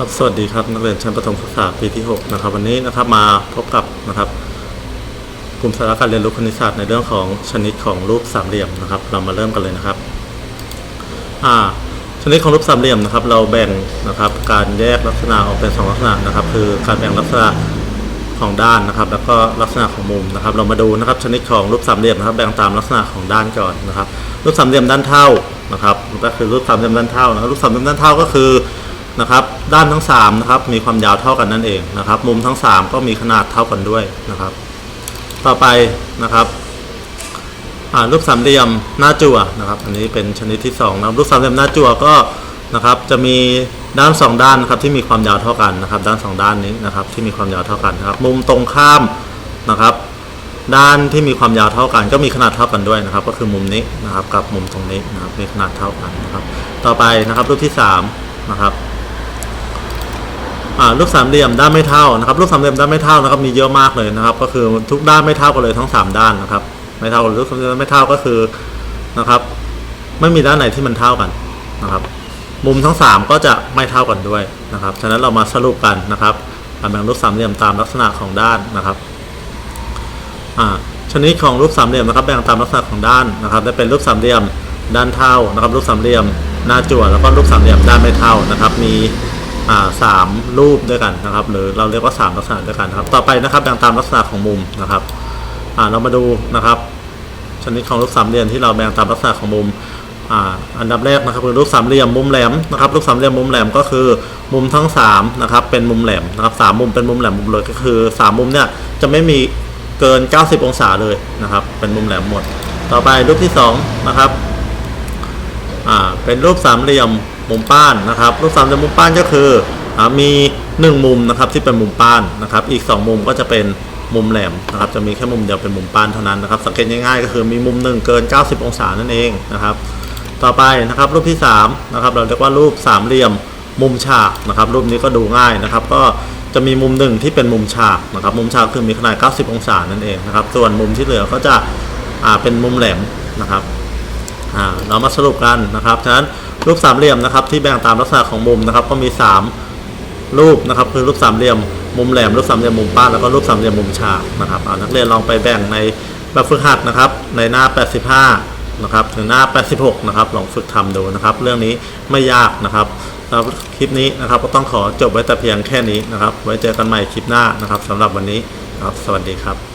ครับสวัสดีครับนักเรียนชั้นประถมศึกษาปีที่ 6 นะครับ วันนี้นะครับมาพบกับนะครับกลุ่มสาระการเรียนรู้คณิตศาสตร์ในเรื่องของชนิดของรูปสามเหลี่ยมนะครับ เรามาเริ่มกันเลยนะครับอ่าชนิดของรูปสามเหลี่ยมนะครับ เราแบ่งนะครับ การแยกลักษณะออกเป็นสองลักษณะนะครับ คือการแบ่งลักษณะของด้านนะครับ แล้วก็ลักษณะของมุมนะครับ เรามาดูนะครับ ชนิดของรูปสามเหลี่ยมนะครับ แบ่งตามลักษณะของด้านก่อนนะครับ รูปสามเหลี่ยมด้านเท่านะครับก็คือรูปสามเหลี่ยมด้านเท่านะรูปสามเหลี่ยมด้านเท่าก็คือ นะครับ ด้านทั้ง3นะครับมีความยาวเท่ากันนั่นเองนะครับ มุมทั้ง 3 ก็มีขนาดเท่ากันด้วยนะครับ ต่อไปนะครับรูปสามเหลี่ยมหน้าจั่วนะครับ อันนี้เป็นชนิดที่2นะครับรูปสามเหลี่ยมหน้าจั่วก็นะครับ จะมีด้าน 2 ด้านนะครับที่มีความยาวเท่ากันนะครับ ด้าน 2 ด้านนี้นะครับ ที่มีความยาวเท่ากันนะครับ มุมตรงข้ามนะครับ ด้านที่มีความยาวเท่ากัน ก็มีขนาดเท่ากันด้วยนะครับ ก็คือมุมนี้นะครับ กับมุมตรงนี้นะครับมีขนาดเท่ากันนะครับ ต่อไปนะครับรูปที่3นะครับ รูปสามเหลี่ยมด้านไม่เท่านะครับรูปสามเหลี่ยมด้านไม่เท่านะครับมีเยอะมากเลยนะครับ ก็คือทุกด้านไม่เท่ากันเลยทั้งสามด้านนะครับ ไม่เท่ารูปสามเหลี่ยมไม่เท่าก็คือนะครับไม่มีด้านไหนที่มันเท่ากันนะครับ มุมทั้งสามก็จะไม่เท่ากันด้วยนะครับฉะนั้นเรามาสรุปกันนะครับแบ่งรูปสามเหลี่ยมตามลักษณะของด้านนะครับอ่าชนิดของรูปสามเหลี่ยมนะครับ แบ่งตามลักษณะของด้านนะครับได้เป็นรูปสามเหลี่ยมด้านเท่านะครับ รูปสามเหลี่ยมหน้าจั่วแล้วก็รูปสามเหลี่ยมด้านไม่เท่านะครับ มี สามรูปด้วยกันนะครับ หรือเราเรียกว่าสามลักษณะด้วยกันครับ ต่อไปนะครับแบ่งตามลักษณะของมุมนะครับอ่าเรามาดูนะครับ ชนิดของรูปสามเหลี่ยมที่เราแบ่งตามลักษณะของมุมอ่าอันดับแรกนะครับคือรูปสามเหลี่ยมมุมแหลมนะครับรูปสามเหลี่ยมมุมแหลมก็คือมุมทั้งสามนะครับเป็นมุมแหลมนะครับสามมุมเป็นมุมแหลมมุมเลยก็คือสามมุมเนี่ยจะไม่มีเกิน 90 องศาเลยนะครับ เป็นมุมแหลมหมด ต่อไปรูปที่สองนะครับอ่าเป็นรูปสามเหลี่ยม มุมป้านนะครับรูปสามเหลี่ยมมุมป้านก็คืออมี 1 มุมนะครับที่เป็นมุมป้านนะครับ อีก 2 มุมก็จะเป็นมุมแหลมนะครับจะมีแค่มุมเดียวเป็นมุมป้านเท่านั้นนะครับสังเกตง่ายๆก็คือมีมุมหนึ่งเกิน 90 องศานั่นเองนะครับ ต่อไปนะครับรูปที่3นะครับเราเรียกว่ารูปสามเหลี่ยมมุมฉากนะครับรูปนี้ก็ดูง่ายนะครับ ก็จะมีมุมหนึ่งที่เป็นมุมฉากนะครับ มุมฉากคือมีขนาด 90 องศานั่นเองนะครับ ส่วนมุมที่เหลือก็จะเป็นมุมแหลมนะครับเรามาสรุปกันนะครับฉะนั้น รูปสามเหลี่ยมนะครับ ที่แบ่งตามลักษณะของมุมนะครับ ก็มี 3 รูปนะครับ คือรูปสามเหลี่ยมมุมแหลมรูปสามเหลี่ยมมุมป้านแล้วก็รูปสามเหลี่ยมมุมฉากนะครับเอานักเรียนลองไปแบ่งในแบบฝึกหัดนะครับ ในหน้า 85 นะครับ ถึงหน้า 86 นะครับ ลองฝึกทำดูนะครับ เรื่องนี้ไม่ยากนะครับแล้วคลิปนี้นะครับ ก็ต้องขอจบไว้แต่เพียงแค่นี้นะครับ ไว้เจอกันใหม่คลิปหน้านะครับสำหรับวันนี้นะครับ สวัสดีครับ